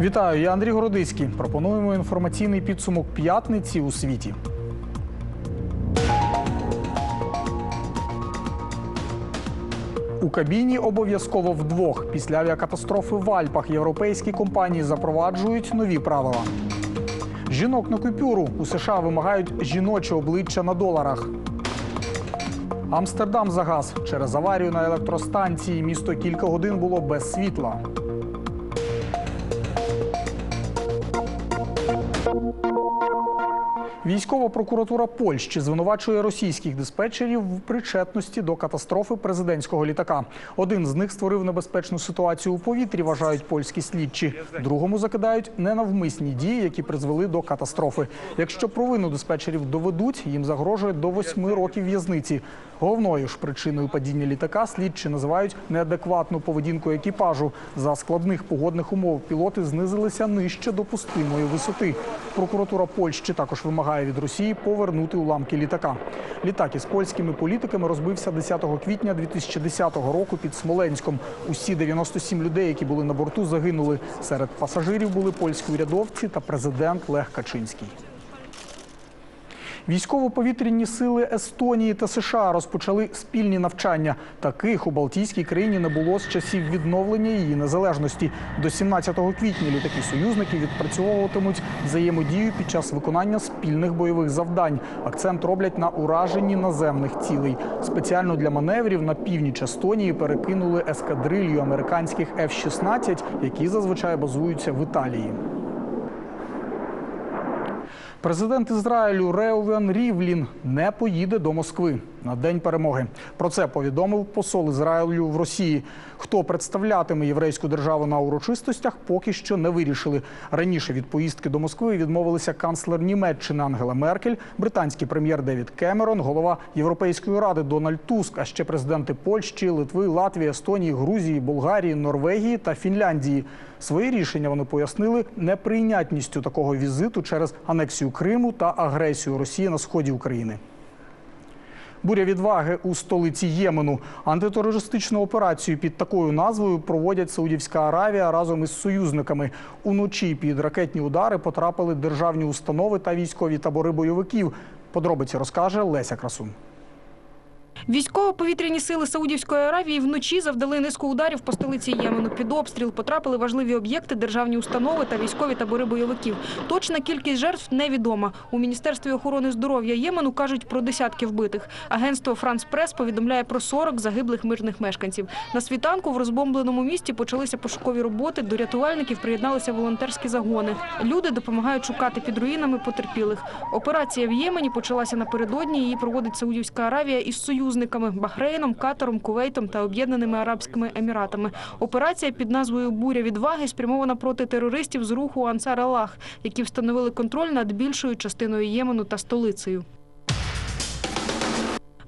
Вітаю, я Андрій Городицький. Пропонуємо інформаційний підсумок п'ятниці у світі. У кабіні обов'язково вдвох. Після авіакатастрофи в Альпах європейські компанії запроваджують нові правила. Жінок на купюру у США вимагають жіноче обличчя на доларах. Амстердам загас. Через аварію на електростанції місто кілька годин було без світла. Військова прокуратура Польщі звинувачує російських диспетчерів в причетності до катастрофи президентського літака. Один з них створив небезпечну ситуацію у повітрі, вважають польські слідчі. Другому закидають ненавмисні дії, які призвели до катастрофи. Якщо провину диспетчерів доведуть, їм загрожує до восьми років в'язниці. Головною ж причиною падіння літака слідчі називають неадекватну поведінку екіпажу. За складних погодних умов пілоти знизилися нижче допустимої висоти. Прокуратура Польщі також вимагає від Росії повернути уламки літака. Літак із польськими політиками розбився 10 квітня 2010 року під Смоленськом. Усі 97 людей, які були на борту, загинули. Серед пасажирів були польські урядовці та президент Лех Качинський. Військово-повітряні сили Естонії та США розпочали спільні навчання. Таких у Балтійській країні не було з часів відновлення її незалежності. До 17 квітня літаки союзників відпрацьовуватимуть взаємодію під час виконання спільних бойових завдань. Акцент роблять на ураженні наземних цілей. Спеціально для маневрів на північ Естонії перекинули ескадрилью американських F-16, які зазвичай базуються в Італії. Президент Ізраїлю Реувен Рівлін не поїде до Москви на день перемоги. Про це повідомив посол Ізраїлю в Росії. Хто представлятиме єврейську державу на урочистостях, поки що не вирішили. Раніше від поїздки до Москви відмовилися канцлер Німеччини Ангела Меркель, британський прем'єр Девід Кемерон, голова Європейської ради Дональд Туск, а ще президенти Польщі, Литви, Латвії, Естонії, Грузії, Болгарії, Норвегії та Фінляндії. Свої рішення вони пояснили неприйнятністю такого візиту через анексію Криму та агресію Росії на сході України. Буря відваги у столиці Ємену. Антитерористичну операцію під такою назвою проводять Саудівська Аравія разом із союзниками. Уночі під ракетні удари потрапили державні установи та військові табори бойовиків. Подробиці розкаже Леся Красун. Військово-повітряні сили Саудівської Аравії вночі завдали низку ударів по столиці Ємену. Під обстріл потрапили важливі об'єкти, державні установи та військові табори бойовиків. Точна кількість жертв невідома. У Міністерстві охорони здоров'я Ємену кажуть про десятки вбитих. Агентство Франс Прес повідомляє про 40 загиблих мирних мешканців. На світанку в розбомбленому місті почалися пошукові роботи. До рятувальників приєдналися волонтерські загони. Люди допомагають шукати під руїнами потерпілих. Операція в Ємені почалася напередодні. Її проводить Саудівська Аравія із союзниками Бахрейном, Катаром, Кувейтом та Об'єднаними Арабськими Еміратами. Операція під назвою Буря відваги спрямована проти терористів з руху Ансар Аллах, які встановили контроль над більшою частиною Ємену та столицею.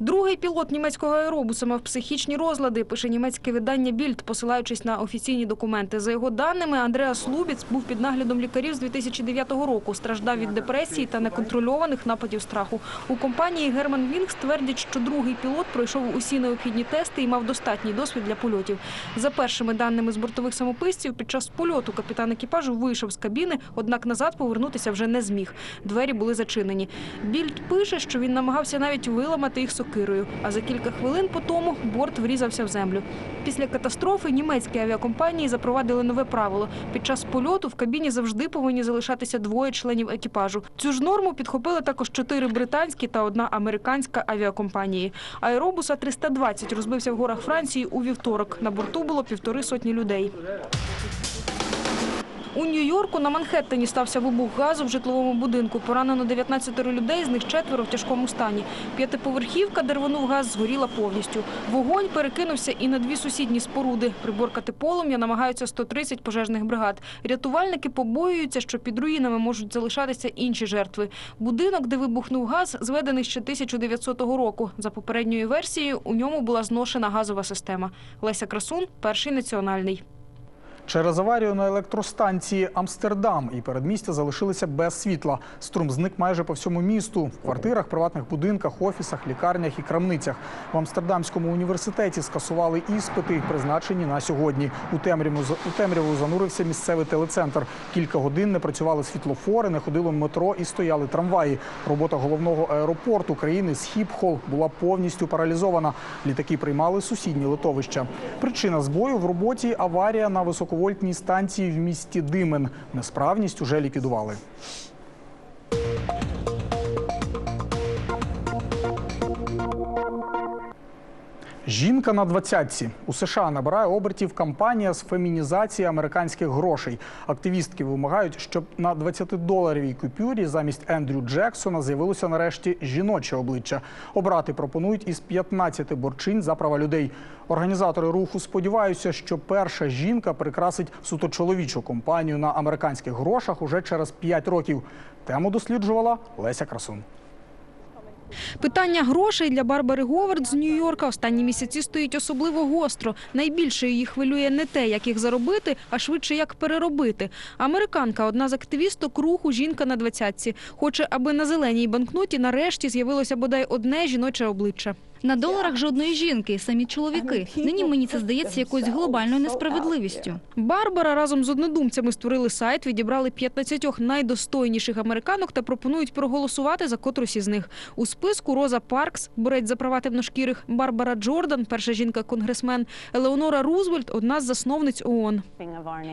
Другий пілот німецького аеробуса мав психічні розлади, пише німецьке видання Більд, посилаючись на офіційні документи. За його даними, Андреас Лубіц був під наглядом лікарів з 2009 року. Страждав від депресії та неконтрольованих нападів страху. У компанії Герман Вінг ствердять, що другий пілот пройшов усі необхідні тести і мав достатній досвід для польотів. За першими даними з бортових самописців, під час польоту капітан екіпажу вийшов з кабіни, однак назад повернутися вже не зміг. Двері були зачинені. Більд пише, що він намагався навіть виламати їх сокирою. А за кілька хвилин по тому борт врізався в землю. Після катастрофи німецькі авіакомпанії запровадили нове правило. Під час польоту в кабіні завжди повинні залишатися двоє членів екіпажу. Цю ж норму підхопили також чотири британські та одна американська авіакомпанії. Аеробуса 320 розбився в горах Франції у вівторок. На борту було півтори сотні людей. У Нью-Йорку на Манхеттені стався вибух газу в житловому будинку. Поранено 19 людей, з них четверо в тяжкому стані. П'ятиповерхівка, де рвонув газ, згоріла повністю. Вогонь перекинувся і на дві сусідні споруди. Приборкати полум'я намагаються 130 пожежних бригад. Рятувальники побоюються, що під руїнами можуть залишатися інші жертви. Будинок, де вибухнув газ, зведений ще 1900 року. За попередньою версією, у ньому була зношена газова система. Леся Красун, перший національний. Через аварію на електростанції Амстердам і передмістя залишилися без світла. Струм зник майже по всьому місту в квартирах, приватних будинках, офісах, лікарнях і крамницях. В Амстердамському університеті скасували іспити, призначені на сьогодні. У темряву, темряву занурився місцевий телецентр. Кілька годин не працювали світлофори, не ходило метро і стояли трамваї. Робота головного аеропорту країни Схіпхол була повністю паралізована. Літаки приймали сусідні литовища. Причина збою в роботі аварія на високовольтній станції в місті Димен. Несправність уже ліквідували. Жінка на двадцятці у США набирає обертів кампанія з фемінізації американських грошей. Активістки вимагають, щоб на 20-доларовій купюрі замість Ендрю Джексона з'явилося нарешті жіноче обличчя. Обрати пропонують із 15 борчинь за права людей. Організатори руху сподіваються, що перша жінка прикрасить суто чоловічу компанію на американських грошах уже через 5 років. Тему досліджувала Леся Красун. Питання грошей для Барбари Говард з Нью-Йорка останні місяці стоїть особливо гостро. Найбільше її хвилює не те, як їх заробити, а швидше як переробити. Американка, одна з активісток руху жінка на двадцятці, хоче, аби на зеленій банкноті нарешті з'явилося бодай одне жіноче обличчя. На доларах жодної жінки, самі чоловіки. Нині мені це здається якоюсь глобальною несправедливістю. Барбара разом з однодумцями створили сайт, відібрали 15 найдостойніших американок та пропонують проголосувати за котрусь із них. У списку Роза Паркс, борець за права темношкірих, Барбара Джордан, перша жінка-конгресмен, Елеонора Рузвельт, одна з засновниць ООН.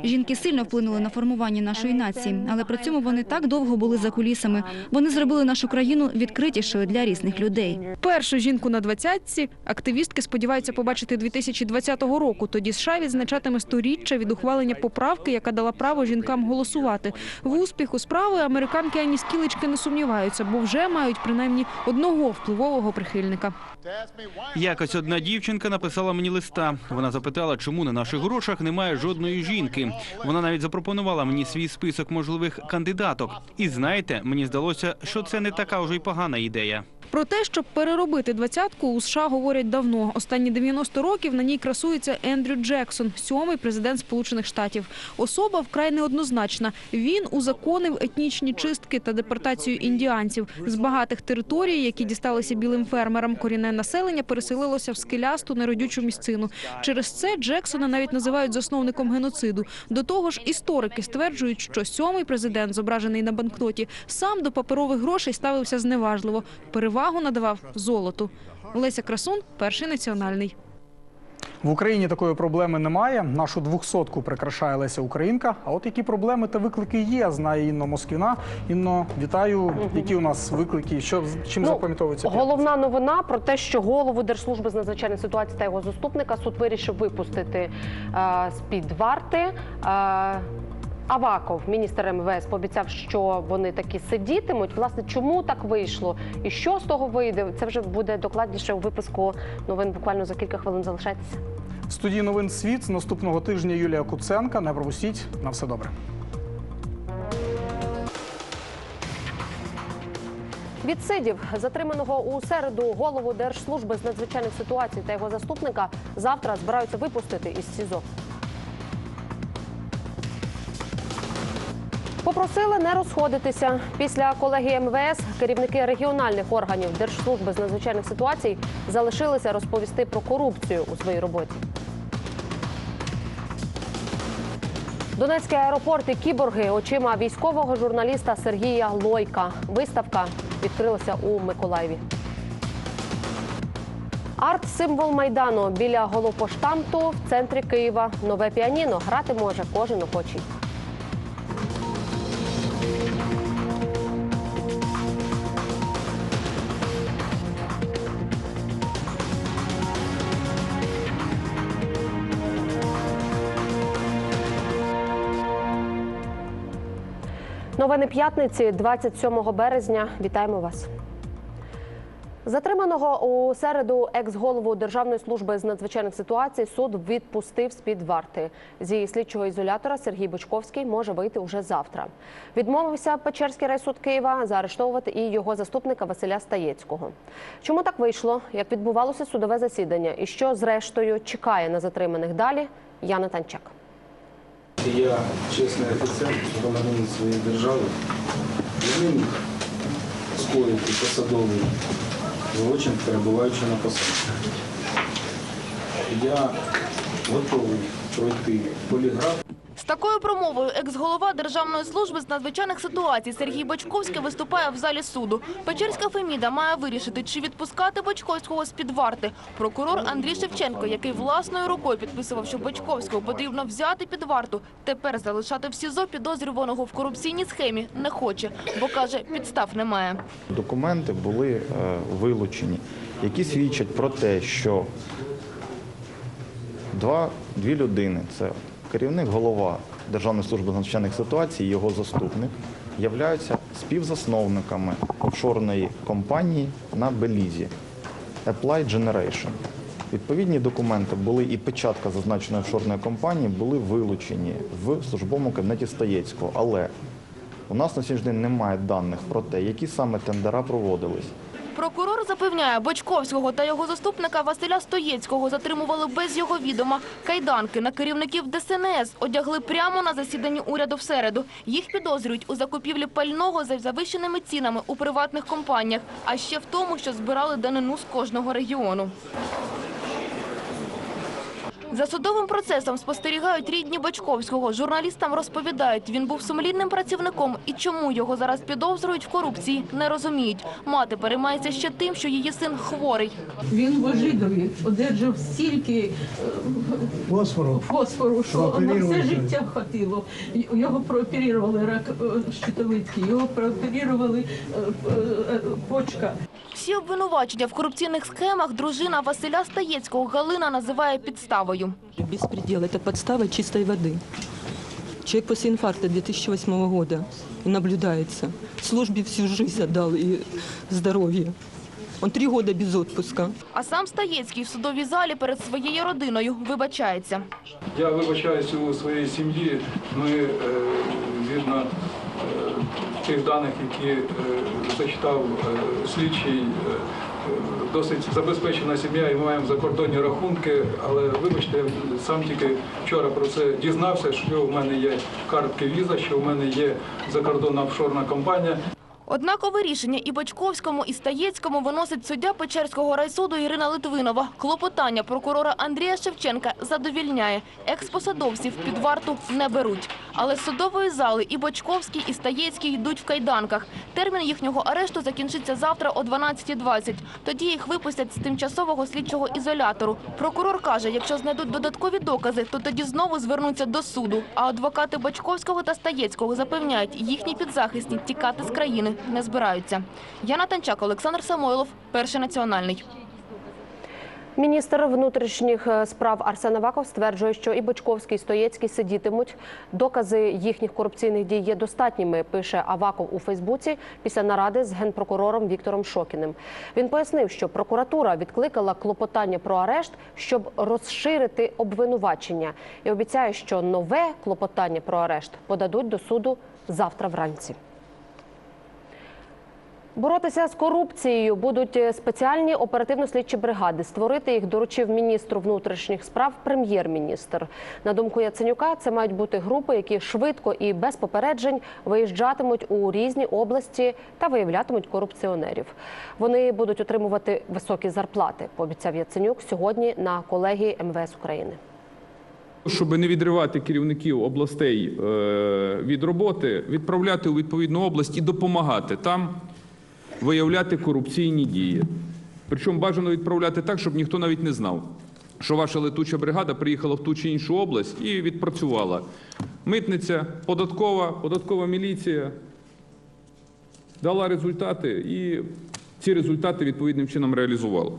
Жінки сильно вплинули на формування нашої нації, але при цьому вони так довго були за кулісами. Вони зробили нашу країну відкритішою для різних людей. Першу жінку на двадцятці активістки сподіваються побачити 2020 року. Тоді США відзначатиме сторіччя від ухвалення поправки, яка дала право жінкам голосувати. В успіху справи американки ані скілечки не сумніваються, бо вже мають принаймні одного впливового прихильника. Якось одна дівчинка написала мені листа. Вона запитала, чому на наших грошах немає жодної жінки. Вона навіть запропонувала мені свій список можливих кандидаток. І знаєте, мені здалося, що це не така вже й погана ідея. Про те, щоб переробити двадцятку, у США говорять давно. Останні 90 років на ній красується Ендрю Джексон, сьомий президент Сполучених Штатів. Особа вкрай неоднозначна. Він узаконив етнічні чистки та депортацію індіанців з багатих територій, які дісталися білим фермерам. Корінне населення переселилося в скелясту неродючу місцину. Через це Джексона навіть називають засновником геноциду. До того ж, історики стверджують, що сьомий президент, зображений на банкноті, сам до паперових грошей ставився зневажливо. Перевагу надавав золоту. Леся Красун, перший національний. В Україні такої проблеми немає. Нашу двохсотку прикрашає Леся Українка. А от які проблеми та виклики є, знає Інна Москвіна. Інно, вітаю. Які у нас виклики? Що чим Ну, запам'ятовується? Головна новина про те, що голову Держслужби з надзвичайних ситуацій та його заступника суд вирішив випустити е, з-під варти. Е, Аваков, міністр МВС, пообіцяв, що вони таки сидітимуть. Власне, чому так вийшло і що з того вийде? Це вже буде докладніше у випуску новин. Буквально за кілька хвилин залишайтеся. В студії новин світ з наступного тижня Юлія Куценка. Не пропустіть. На все добре. Відсидів затриманого у середу голову Держслужби з надзвичайних ситуацій та його заступника завтра збираються випустити із СІЗО. Попросили не розходитися. Після колегії МВС керівники регіональних органів Держслужби з надзвичайних ситуацій залишилися розповісти про корупцію у своїй роботі. Донецький аеропорт і кіборги очима військового журналіста Сергія Лойка. Виставка відкрилася у Миколаєві. Арт-символ майдану біля голопоштамту в центрі Києва. Нове піаніно грати може кожен охочий. Новини п'ятниці, 27 березня. Вітаємо вас. Затриманого у середу екс-голову Державної служби з надзвичайних ситуацій суд відпустив з-під варти. Зі слідчого ізолятора Сергій Бочковський може вийти уже завтра. Відмовився Печерський райсуд Києва заарештовувати і його заступника Василя Стаєцького. Чому так вийшло? Як відбувалося судове засідання? І що зрештою чекає на затриманих далі? Яна Танчак. Я чесний офіцер, громадянин своєї держави, не міг скоїти посадовий злочин, перебуваючи на посаді. Я готовий пройти поліграф. З такою промовою екс-голова Державної служби з надзвичайних ситуацій Сергій Бочковський виступає в залі суду. Печерська Феміда має вирішити, чи відпускати Бочковського з-під варти. Прокурор Андрій Шевченко, який власною рукою підписував, що Бочковського потрібно взяти під варту, тепер залишати в СІЗО підозрюваного в корупційній схемі не хоче, бо каже, підстав немає. Документи були е, вилучені, які свідчать про те, що два, дві людини це керівник голова Державної служби з надзвичайних ситуацій його заступник, являються співзасновниками офшорної компанії на Белізі Apply Generation. Відповідні документи були і печатка зазначеної офшорної компанії були вилучені в службовому кабінеті Стаєцького. Але у нас на сьогоднішній день немає даних про те, які саме тендера проводились. Прокурор запевняє, Бочковського та його заступника Василя Стоєцького затримували без його відома. Кайданки на керівників ДСНС одягли прямо на засіданні уряду в середу. Їх підозрюють у закупівлі пального за завищеними цінами у приватних компаніях, а ще в тому, що збирали данину з кожного регіону. За судовим процесом спостерігають рідні Бочковського. Журналістам розповідають, він був сумлінним працівником і чому його зараз підозрюють в корупції, не розуміють. Мати переймається ще тим, що її син хворий. Він в Ожидові одержав стільки е, Фосфору. фосфору, що на все життя хватило. Його прооперували рак е, щитовидки, його прооперували е, почка. Всі обвинувачення в корупційних схемах дружина Василя Стаєцького Галина називає підставою. Беспредел – это подстава чистой воды. Человек после инфаркта 2008 года и наблюдается. Службе всю жизнь отдал и здоровье. Он три года без отпуска. А сам Стаєцький в судовій залі перед своєю родиною вибачається. Я вибачаюсь у своїй сім'ї. Ми е, згідно е, тих даних, які е, зачитав е, слідчий, е, е, досить забезпечена сім'я і ми маємо закордонні рахунки. Але вибачте, сам тільки вчора про це дізнався, що в мене є картки віза, що в мене є закордонна офшорна компанія. Однакове рішення і Бочковському, і Стаєцькому виносить суддя Печерського райсуду Ірина Литвинова. Клопотання прокурора Андрія Шевченка задовільняє. Експосадовців під варту не беруть. Але судової зали і Бочковський, і Стаєцький йдуть в кайданках. Термін їхнього арешту закінчиться завтра о 12.20. Тоді їх випустять з тимчасового слідчого ізолятору. Прокурор каже, якщо знайдуть додаткові докази, то тоді знову звернуться до суду. А адвокати Бочковського та Стаєцького запевняють, їхні підзахисні тікати з країни не збираються. Яна Танчак, Олександр Самойлов, Перший національний. Міністр внутрішніх е, справ Арсен Аваков стверджує, що і Бочковський, і Стоєцький сидітимуть. Докази їхніх корупційних дій є достатніми. Пише Аваков у Фейсбуці після наради з генпрокурором Віктором Шокіним. Він пояснив, що прокуратура відкликала клопотання про арешт, щоб розширити обвинувачення, і обіцяє, що нове клопотання про арешт подадуть до суду завтра вранці. Боротися з корупцією будуть спеціальні оперативно-слідчі бригади. Створити їх доручив міністру внутрішніх справ прем'єр-міністр. На думку Яценюка, це мають бути групи, які швидко і без попереджень виїжджатимуть у різні області та виявлятимуть корупціонерів. Вони будуть отримувати високі зарплати. Пообіцяв Яценюк сьогодні на колегії МВС України. Щоб не відривати керівників областей е, від роботи, відправляти у відповідну область і допомагати там виявляти корупційні дії. Причому бажано відправляти так, щоб ніхто навіть не знав, що ваша летуча бригада приїхала в ту чи іншу область і відпрацювала. Митниця, податкова, податкова міліція дала результати і ці результати відповідним чином реалізувала.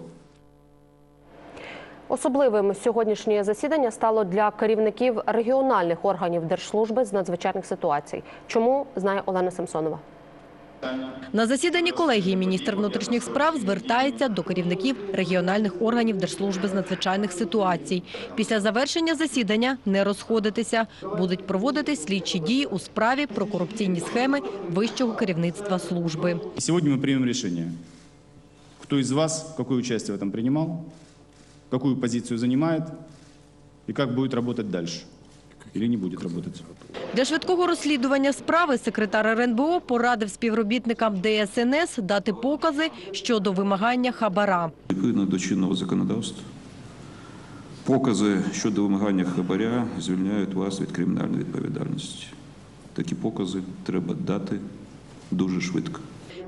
Особливим сьогоднішнє засідання стало для керівників регіональних органів держслужби з надзвичайних ситуацій. Чому знає Олена Самсонова? На засіданні колегії міністр внутрішніх справ звертається до керівників регіональних органів Держслужби з надзвичайних ситуацій. Після завершення засідання не розходитися. Будуть проводити слідчі дії у справі про корупційні схеми вищого керівництва служби. Сегодня мы примем решение. Кто из вас какое участие в этом принимал, какую позицию занимает и как будет работать дальше. или не будет работать. Для швидкого розслідування справи секретар РНБО порадив співробітникам ДСНС дати покази щодо вимагання хабара. Відповідно до чинного законодавства, покази щодо вимагання хабаря звільняють вас від кримінальної відповідальності. Такі покази треба дати дуже швидко.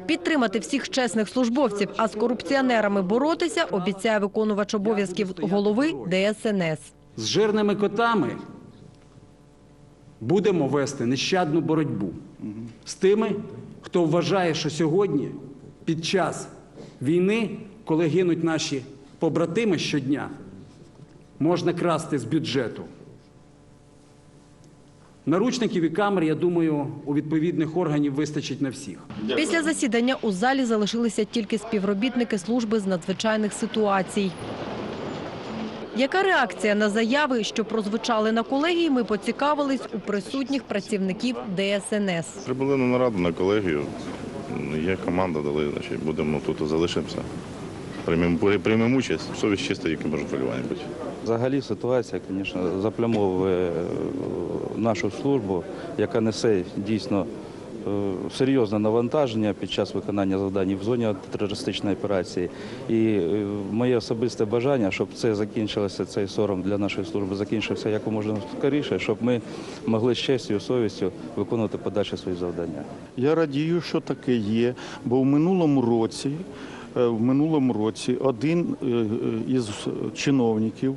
Підтримати всіх чесних службовців, а з корупціонерами боротися обіцяє виконувач обов'язків голови ДСНС. З жирними котами будемо вести нещадну боротьбу з тими, хто вважає, що сьогодні, під час війни, коли гинуть наші побратими щодня, можна красти з бюджету. Наручників і камер, я думаю, у відповідних органів вистачить на всіх. Після засідання у залі залишилися тільки співробітники служби з надзвичайних ситуацій. Яка реакція на заяви, що прозвучали на колегії, ми поцікавились у присутніх працівників ДСНС. Прибули на нараду на колегію. Є команда, дали, значить, будемо тут залишимося. Приймемо, приймемо участь, совість чиста, які можуть хвилювання бути. Взагалі ситуація, звісно, заплямовує е, нашу службу, яка несе дійсно серйозне навантаження під час виконання завдань в зоні антитерористичної операції. І е, моє особисте бажання, щоб це закінчилося, цей сором для нашої служби закінчився якомога скоріше, щоб ми могли з честю і совістю виконувати подальші свої завдання. Я радію, що таке є, бо в минулому році, е, в минулому році один е, е, із чиновників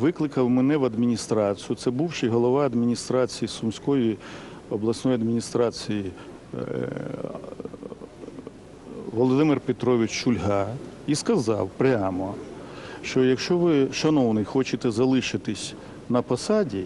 викликав мене в адміністрацію. Це бувший голова адміністрації Сумської обласної адміністрації е, Володимир Петрович Шульга і сказав прямо, що якщо ви, шановний, хочете залишитись на посаді,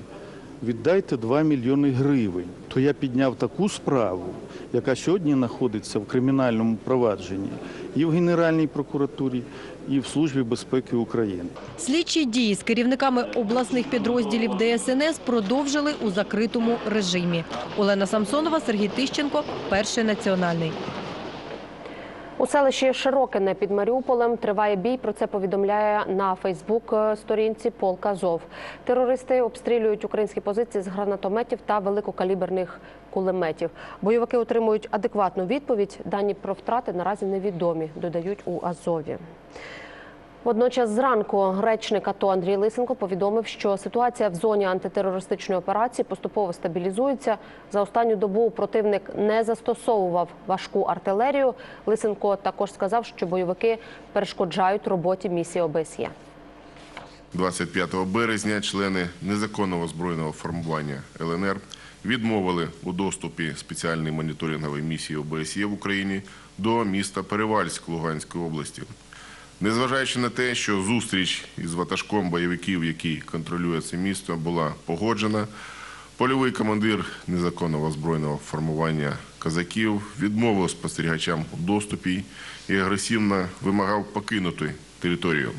віддайте 2 мільйони гривень. То я підняв таку справу, яка сьогодні знаходиться в кримінальному провадженні і в Генеральній прокуратурі, і в Службі безпеки України. Слідчі дії з керівниками обласних підрозділів ДСНС продовжили у закритому режимі. Олена Самсонова, Сергій Тищенко, Перший національний. У селищі Широкине під Маріуполем триває бій. Про це повідомляє на Фейсбук-сторінці Полк Азов. Терористи обстрілюють українські позиції з гранатометів та великокаліберних кулеметів. Бойовики отримують адекватну відповідь. Дані про втрати наразі невідомі, додають у Азові. Водночас зранку речник АТО Андрій Лисенко повідомив, що ситуація в зоні антитерористичної операції поступово стабілізується. За останню добу противник не застосовував важку артилерію. Лисенко також сказав, що бойовики перешкоджають роботі місії ОБСЄ. 25 березня члени незаконного збройного формування ЛНР відмовили у доступі спеціальної моніторингової місії ОБСЄ в Україні до міста Перевальськ Луганської області. Незважаючи на те, що зустріч із ватажком бойовиків, який контролює це місто, була погоджена, польовий командир незаконного збройного формування казаків відмовив спостерігачам у доступі і агресивно вимагав покинути територію.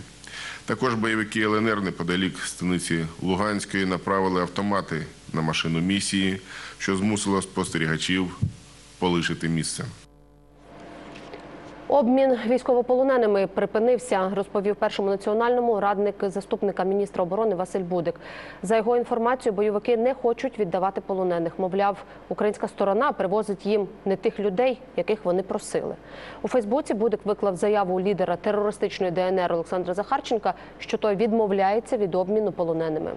Також бойовики ЛНР неподалік станиці Луганської направили автомати на машину місії, що змусило спостерігачів полишити місце. Обмін військовополоненими припинився, розповів першому національному радник заступника міністра оборони Василь Будик. За його інформацією, бойовики не хочуть віддавати полонених. Мовляв, українська сторона привозить їм не тих людей, яких вони просили. У Фейсбуці Будик виклав заяву лідера терористичної ДНР Олександра Захарченка, що той відмовляється від обміну полоненими.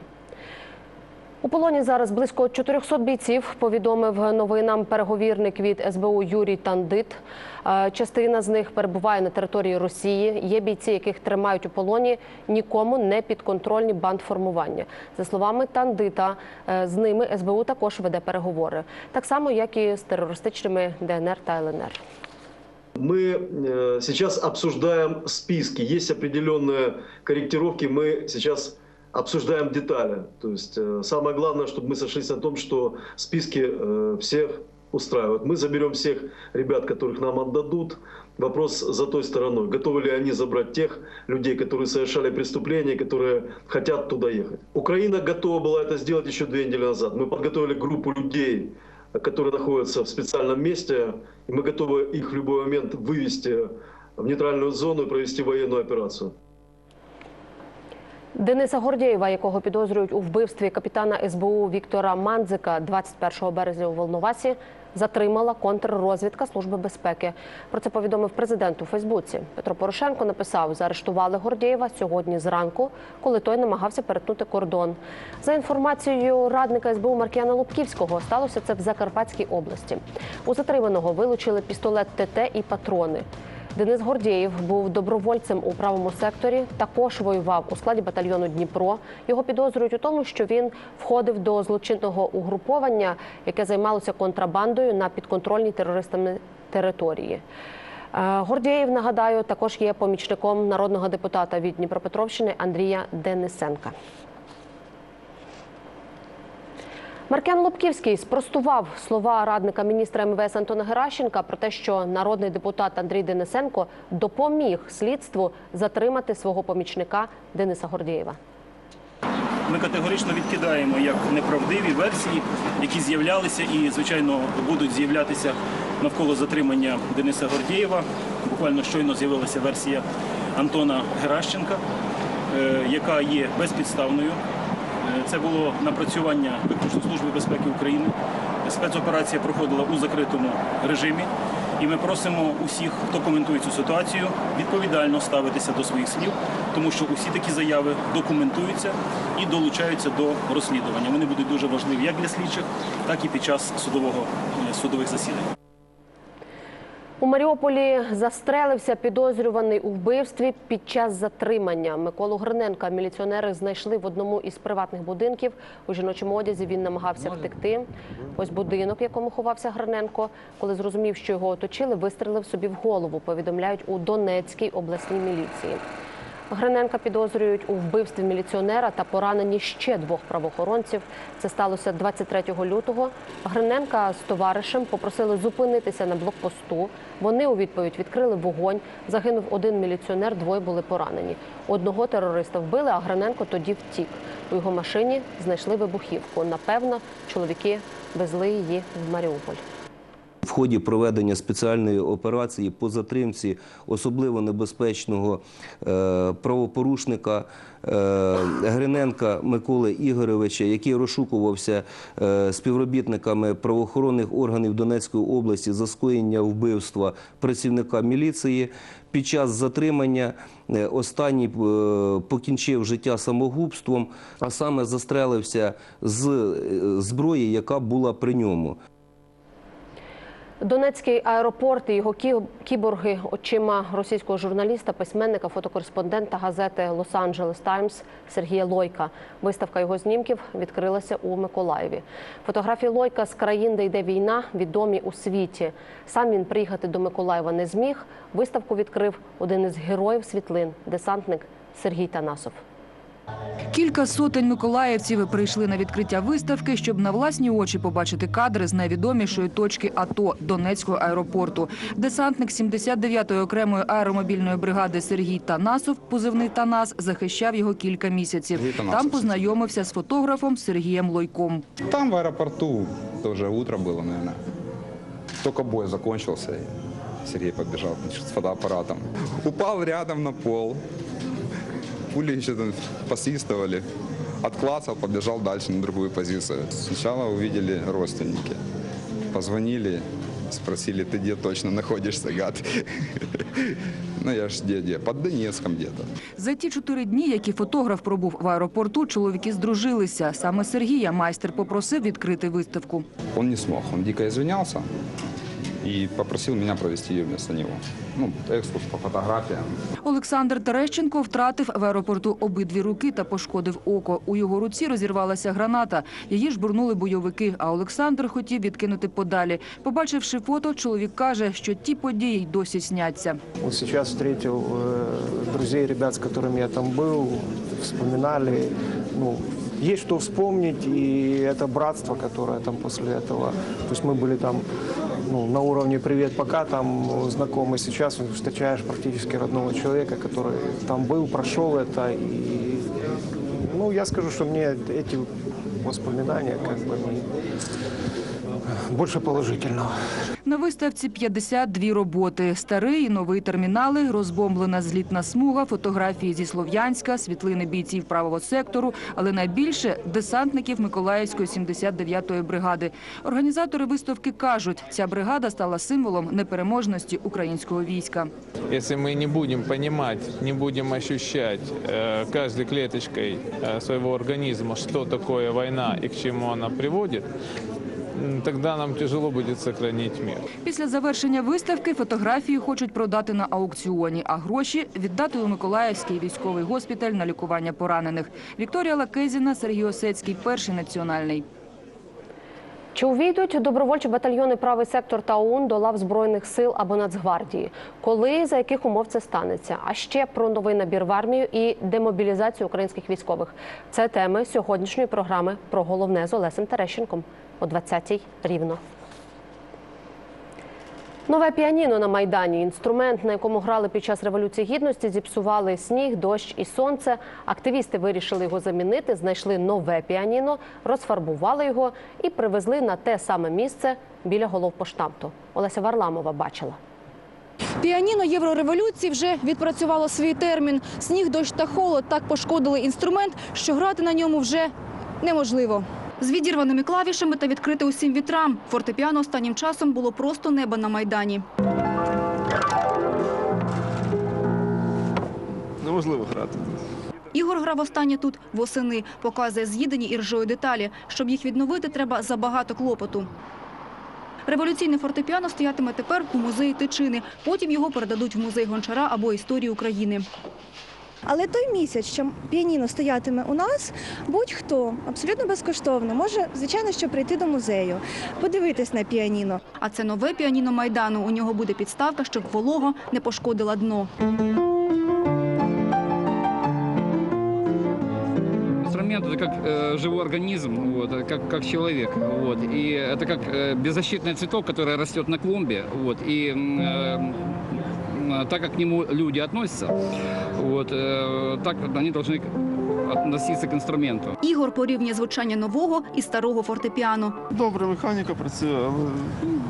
У полоні зараз близько 400 бійців, повідомив новинам переговірник від СБУ Юрій Тандит. Е, Частина з них перебуває на території Росії. Є бійці, яких тримають у полоні нікому не підконтрольні бандформування. За словами Тандита, е, з ними СБУ також веде переговори, так само як і з терористичними ДНР та ЛНР. Мы э, сейчас обсуждаем списки. Есть определенные корректировки. Мы сейчас обсуждаем детали. То есть э, самое главное, чтобы мы сошлись на том, что списки э, всех устраивают. Мы заберем всех ребят, которых нам отдадут. Вопрос за той стороной. Готовы ли они забрать тех людей, которые совершали преступления, которые хотят туда ехать. Украина готова была это сделать еще две недели назад. Мы подготовили группу людей, которые находятся в специальном месте, и мы готовы их в любой момент вывести в нейтральную зону и провести военную операцию. Дениса Гордєєва, якого підозрюють у вбивстві капітана СБУ Віктора Мандзика 21 березня у Волновасі, затримала контррозвідка Служби безпеки. Про це повідомив президент у Фейсбуці. Петро Порошенко написав, заарештували Гордєєва сьогодні зранку, коли той намагався перетнути кордон. За інформацією радника СБУ Маркіяна Лубківського, сталося це в Закарпатській області. У затриманого вилучили пістолет ТТ і патрони. Денис Гордєєв був добровольцем у правому секторі. Також воював у складі батальйону Дніпро. Його підозрюють у тому, що він входив до злочинного угруповання, яке займалося контрабандою на підконтрольній терористами території. Е, Гордєєв, нагадаю, також є помічником народного депутата від Дніпропетровщини Андрія Денисенка. Маркян Лобківський спростував слова радника міністра МВС Антона Геращенка про те, що народний депутат Андрій Денисенко допоміг слідству затримати свого помічника Дениса Гордієва. Ми категорично відкидаємо як неправдиві версії, які з'являлися і, звичайно, будуть з'являтися навколо затримання Дениса Гордієва. Буквально щойно з'явилася версія Антона Геращенка, е, яка є безпідставною. Це було напрацювання виключно Служби безпеки України. Спецоперація проходила у закритому режимі. І ми просимо усіх, хто коментує цю ситуацію, відповідально ставитися до своїх слів, тому що усі такі заяви документуються і долучаються до розслідування. Вони будуть дуже важливі як для слідчих, так і під час судового е, судових засідань. У Маріуполі застрелився підозрюваний у вбивстві під час затримання. Миколу Гриненка міліціонери знайшли в одному із приватних будинків. У жіночому одязі він намагався втекти. Ось будинок, в якому ховався Гриненко. Коли зрозумів, що його оточили, вистрелив собі в голову. Повідомляють у Донецькій обласній міліції. Гриненка підозрюють у вбивстві міліціонера та пораненні ще двох правоохоронців. Це сталося 23 лютого. Гриненка з товаришем попросили зупинитися на блокпосту. Вони у відповідь відкрили вогонь. Загинув один міліціонер, двоє були поранені. Одного терориста вбили, а Гриненко тоді втік. У його машині знайшли вибухівку. Напевно, чоловіки везли її в Маріуполь. В ході проведення спеціальної операції по затримці особливо небезпечного е, правопорушника е, Гриненка Миколи Ігоровича, який розшукувався е, співробітниками правоохоронних органів Донецької області за скоєння вбивства працівника міліції. Під час затримання останній покінчив життя самогубством, а саме застрелився з зброї, яка була при ньому. Донецький аеропорт і його кі- кіборги очима російського журналіста, письменника, фотокореспондента газети Лос-Анджелес Таймс Сергія Лойка. Виставка його знімків відкрилася у Миколаєві. Фотографії Лойка з країн, де йде війна, відомі у світі. Сам він приїхати до Миколаєва не зміг. Виставку відкрив один із героїв світлин, десантник Сергій Танасов. Кілька сотень миколаївців прийшли на відкриття виставки, щоб на власні очі побачити кадри з найвідомішої точки АТО Донецького аеропорту. Десантник 79-ї окремої аеромобільної бригади Сергій Танасов, позивний Танас, захищав його кілька місяців. Там познайомився з фотографом Сергієм Лойком. Там в аэропорту тоже утро было, наверное. Только бой закончился, и Сергей побежал значит, с фотоаппаратом. Упал рядом на пол. Пули еще там посвистывали. Отклацал, побежал дальше на другую позицию. Сначала увидели родственники. Позвонили, спросили, ты где точно находишься, гад? Ну я ж где? Под Донецком где-то. За ті чотири дні, які фотограф пробув в аеропорту, чоловіки здружилися. Саме Сергія майстер попросив відкрити виставку. Он не смог, он дико извинялся и попросил меня провести ее вместо него. Ну, экскурс по фотографиям. Олександр Терещенко втратив в аеропорту обидві руки та пошкодив око. У його руці розірвалася граната. Її жбурнули бойовики, а Олександр хотів відкинути подалі. Побачивши фото, чоловік каже, що ті події й досі сняться. Вот сейчас встретил э, друзей, ребят, с которыми я там был, вспоминали. Ну, есть что вспомнить, и это братство, которое там после этого. То есть мы были там ну, на уровне «привет, пока», там знакомы. Сейчас встречаешь практически родного человека, который там был, прошел это. И, ну, я скажу, что мне эти воспоминания как бы они больше положительного. На виставці 52 роботи. Старий і новий термінали, розбомблена злітна смуга, фотографії зі Слов'янська, світлини бійців правого сектору, але найбільше – десантників Миколаївської 79-ї бригади. Організатори виставки кажуть, ця бригада стала символом непереможності українського війська. Если мы не будем понимать, не будем ощущать э, каждой клеточкой э, своего организма, что такое война и к чему она приводит, м, тогда нам тяжело буде сохранить мир. Після завершення виставки фотографії хочуть продати на аукціоні, а гроші віддати у Миколаївський військовий госпіталь на лікування поранених. Вікторія Лакезіна, Сергій Осецький, перший національний. Чи увійдуть добровольчі батальйони правий сектор та ОУН до лав збройних сил або Нацгвардії? Коли за яких умов це станеться? А ще про новий набір в армію і демобілізацію українських військових. Це теми сьогоднішньої програми про головне з Олесем Терещенком о 20-й рівно. Нове піаніно на Майдані. Інструмент, на якому грали під час Революції Гідності, зіпсували сніг, дощ і сонце. Активісти вирішили його замінити, знайшли нове піаніно, розфарбували його і привезли на те саме місце біля головпоштамту. Олеся Варламова бачила. Піаніно Єврореволюції вже відпрацювало свій термін. Сніг, дощ та холод так пошкодили інструмент, що грати на ньому вже неможливо. З відірваними клавішами та відкрите усім вітрам. Фортепіано останнім часом було просто небо на Майдані. Неможливо грати. Ігор грав останнє тут восени, показує з'їдені іржою деталі. Щоб їх відновити, треба забагато клопоту. Революційне фортепіано стоятиме тепер у музеї Тичини. Потім його передадуть в музей Гончара або історії України. Але той місяць, що піаніно стоятиме у нас, будь-хто абсолютно безкоштовно може, звичайно, що прийти до музею, подивитись на піаніно. А це нове піаніно Майдану. У нього буде підставка, щоб волога не пошкодила дно. Инструмент это как э, живой организм, вот, э, как, как человек. Вот, и это как э, беззащитный цветок, который растет на клумбе. Вот, и м, э, м, так как к нему люди относятся, вот, э, так они должны относиться к инструменту. Ігор порівнює звучання нового і старого фортепіано. Добре, механіка працює, але ну,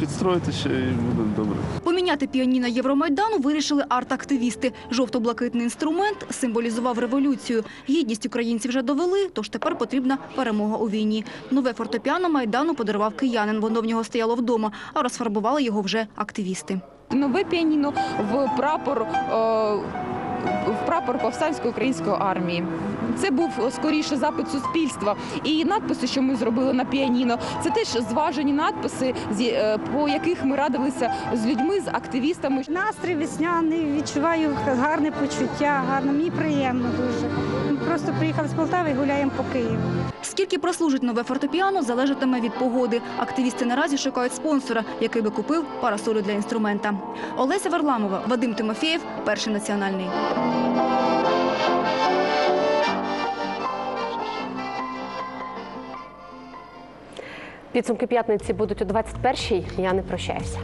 підстроїти ще і буде добре. Поміняти піаніно Євромайдану вирішили арт-активісти. Жовто-блакитний інструмент символізував революцію. Гідність українців вже довели, тож тепер потрібна перемога у війні. Нове фортепіано Майдану подарував киянин. Воно в нього стояло вдома, а розфарбували його вже активісти. Нове піаніно в прапор, е, в прапор повстанської української армії. Це був е, скоріше запит суспільства. І надписи, що ми зробили на піаніно, це теж зважені надписи, е, по яких ми радилися з людьми, з активістами. Настрій весняний, відчуваю гарне почуття, гарно, мені приємно дуже. Просто приїхали з Полтави і гуляємо по Києву. Скільки прослужить нове фортепіано, залежатиме від погоди. Активісти наразі шукають спонсора, який би купив парасолю для інструмента. Олеся Варламова, Вадим Тимофєєв, перший національний. Підсумки п'ятниці будуть о 21-й. Я не прощаюся.